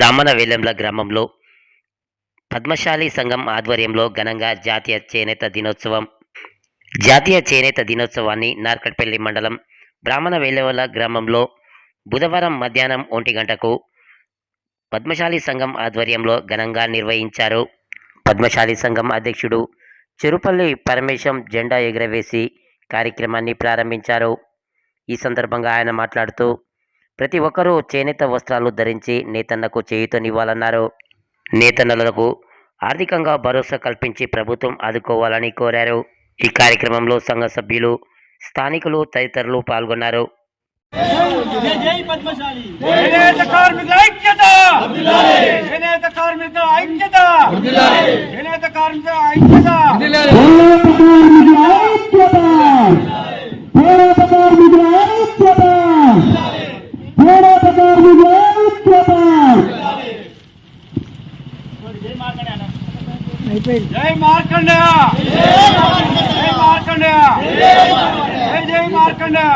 బ్రాహ్మణ వేలంల గ్రామంలో పద్మశాలి సంఘం ఆధ్వర్యంలో ఘనంగా జాతీయ చేనేత దినోత్సవం జాతీయ చేనేత దినోత్సవాన్ని నార్కట్పల్లి మండలం బ్రాహ్మణ వేలవల గ్రామంలో బుధవారం మధ్యాహ్నం ఒంటి గంటకు పద్మశాలి సంఘం ఆధ్వర్యంలో ఘనంగా నిర్వహించారు. పద్మశాలి సంఘం అధ్యక్షుడు చెరుపల్లి పరమేశం జెండా ఎగురవేసి కార్యక్రమాన్ని ప్రారంభించారు. ఈ సందర్భంగా ఆయన మాట్లాడుతూ ప్రతి ఒక్కరూ చేనేత వస్త్రాలు ధరించి నేతన్నకు చేయుతనివ్వాలన్నారు. నేతన్నలకు ఆర్థికంగా భరోసా కల్పించి ప్రభుత్వం ఆదుకోవాలని కోరారు. ఈ కార్యక్రమంలో సంఘ సభ్యులు స్థానికులు తదితరులు పాల్గొన్నారు. కార్మికుల ఐక్యత చేనేత కార్మికుల ఐక్యత చేనేత కార్మికుల ఐక్యత పోరాట కార్మికుల ఐక్యత పోరాట కార్మికుల ఐక్యత జై మార్కండేయ జై మార్కండేయ జై జై మార్కండేయ